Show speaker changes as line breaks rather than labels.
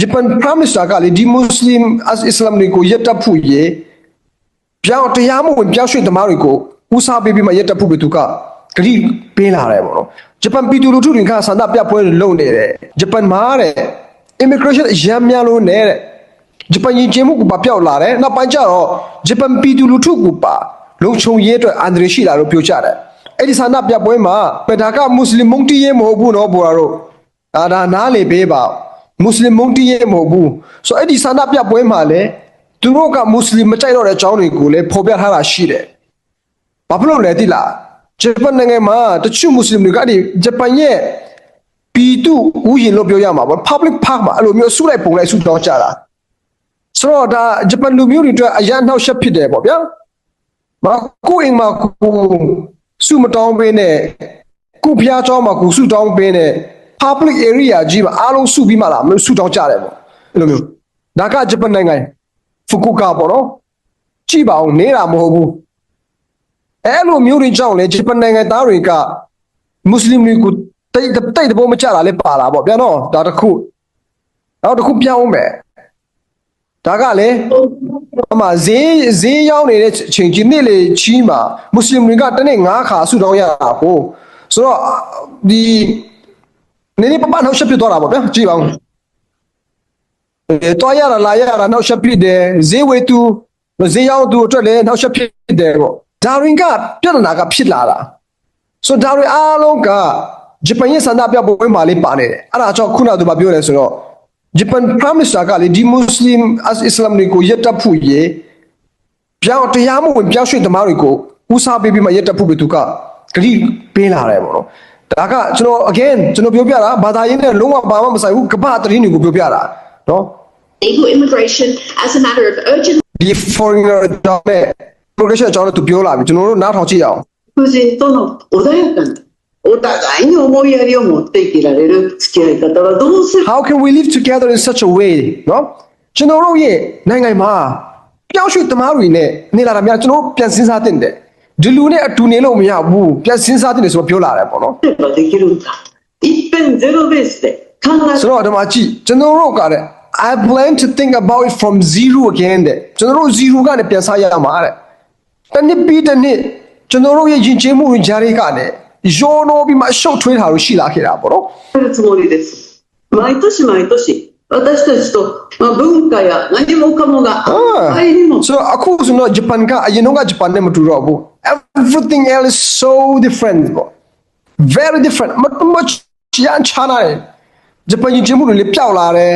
ဂျပန် prime minister ကလေဒီ muslim as islam တွေကိုရက်တက်ဖို့ရေပြောင်းတရားမဝင်ပြောင်းရွှေ့သမားတွေကိုဦးစားပေးပြီးမှရက်တက်ဖို့ပဲသူကဂရိပေးလာတယ်ပေါ့နော်ဂျပန်ပြည်သူလူထုတွေကဆန္ဒပြပွဲတွေလုပ်နေတယ်ဂျပန်မှာတဲ့ immigration အရမ်းများလို့နဲ့တဲ့ဂျပန်ယဉ်ကျေးမှုကပါပျောက်လာတယ်နောက်ပိုင်းကျတော့ဂျပန်ပြည်သူလူထုကပါလုံခြုံရေးအတွက်အန္တရာယ်ရှိလာလို့ပြောကြတယ်အဲ့ဒီဆန္ဒပြပွဲမှာပဒါကမွတ်စလင်မုန်တီးရေးမဟုတ်ဘူးနော်ဘော်ရာတို့ဒါဒါနားလေပေးပါ မွတ်စလင်မုန်တီးရဲ့မဟုတ်ဘူးဆိုအဲ့ဒီဆန္ဒပြပွဲမှာလည်းသူတို့ကမွတ်စလင်မကြိုက်တော့တဲ့အကြောင်းတွေကိုလည်းဖော်ပြထားတာရှိတယ်ဘာဖြစ်လို့လဲတိလားဂျပန်နိုင်ငံမှာတချို့မွတ်စလင်တွေကအဲ့ဒီဂျပန်ရဲ့ပြည်သူဥယျာဉ်လို့ပြောရမှာပေါ့ public park မှာအဲ့လိုမျိုးစုလိုက်ပုံလိုက်စုတောင်းကြတာဆိုတော့ဒါဂျပန်လူမျိုးတွေအတွက်အရန်နှောက်ယှက်ဖြစ်တယ်ပေါ့ဗျာမကိုအိမ်မှာကိုစုမတောင်းပေးနဲ့ကိုဖျားကြောမှာကိုစုတောင်းပေးနဲ့ public area ကြီးမှာအားလုံးဆုပြီးမှလားမလို့ဆုတောင်းကြတယ်ပေါ့အဲ့လိုမျိုးဒါကဂျပန်နိုင်ငံဖူကူကာပေါ့နော်ကြည့်ပါဦးနေတာမဟုတ်ဘူးအဲ့လိုမျိုးတွေကြောင့်လေဂျပန်နိုင်ငံသားတွေကမွတ်စလင်တွေကိုတိတ်တိတ်တဘောမကြတာလည်းပါလာပေါ့ဗျာနော်ဒါတစ်ခုနောက်တစ်ခုပြောင်းအောင်မယ်ဒါကလေအမဈေးဈေးရောက်နေတဲ့အချိန်ကြီးနေ့လေချီးမှာမွတ်စလင်တွေကတစ်နေ့9ခါဆူတောင်းရတာကိုဆိုတော့ဒီ နေနေပပနောက်ရှက်ပြသွားတာပေါ့ဗျာကြည့်ပါဦးအဲတော့ရတာလာရတာနောက်ရှက်ပြတယ်ဈေးဝေသူဈေးရောက်သူအတွက်လည်းနောက်ရှက်ဖြစ်တယ်ပေါ့ဒါရင်ကပြဿနာကဖြစ်လာတာဆိုတော့ဒါတွေအားလုံးကဂျပန်ရဲ့စန္ဒပြပွဲမှာလေးပါနေတယ်အဲ့ဒါကြောင့်ခုနကသူပြောလဲဆိုတော့ဂျပန် prime minister ကလေဒီ muslim as islam တွေကိုရက်တက်ဖို့ရေပြောင်းတရားမဝင်ပြောင်းရွှေ့သမားတွေကိုဦးစားပေးပြီးမှရက်တက်ဖို့ပဲသူကဂရိပေးလာတယ်ပေါ့နော် ဒါကကျွန်တော် again ကျွန်တော်ပြောပြတာဘာသာရေးနဲ့လုံးဝဘာမှမဆိုင်ဘူးကမ္ဘာသတင်းတွေကိုပြောပြတာနော်
illegal immigration as a matter of urgent
ဒီ foreigner ကြောင့်နဲ့ progression အကြောင်းလည်းသူပြောလာပြီကျွန်တော်တို့နားထောင်ကြည့်အောင်
夫人との穏やかなお互いに思いやりを持って生きられる付き合い方はどうする
how can we live together in such a way နော်ကျွန်တော်တို့ရဲ့နိုင်ငံမှာပြောင်းရွှေ့သမားတွေနဲ့နေလာတာများကျွန်တော်တို့ပြန်စဉ်းစားတင်တယ် ဒီလူနဲ့အတူနေလို့မရဘူးပြန်စဉ်းစားတင်တယ်ဆိုတော့ပြောလာတယ်ပေါ့နော်
ればできるんだ一遍ゼロベースで考え
ဆိုတော့ဒီမှာကြည့်ကျွန်တော်တို့ကလည်း I plan to think about it from zero again တဲ့ကျွန်တော်တို့ zero ကနေပြန်စားရမှာတဲ့တနည်းပြီးတနည်းကျွန်တော်တို့ရဲ့ယဉ်ကျေးမှုတွေကြားတွေကလည်းရောနိုးပြီးမှအရှုပ်ထွေးတာလို့ရှိလာခဲ့တာပေါ့နော်
るつもりです毎年毎年私たちと、まあ、文化や何もかもがあまりにも
ဆိုတော့အခုဆိုတော့ဂျပန်ကအရင်တော့ကဂျပန်နဲ့မတူတော့ဘူး everything else is so different ပေါ့ very different မမချရန်ချာနာဂျပန်ယဉ်ကျေးမှုတွေလည်းပျောက်လာတယ်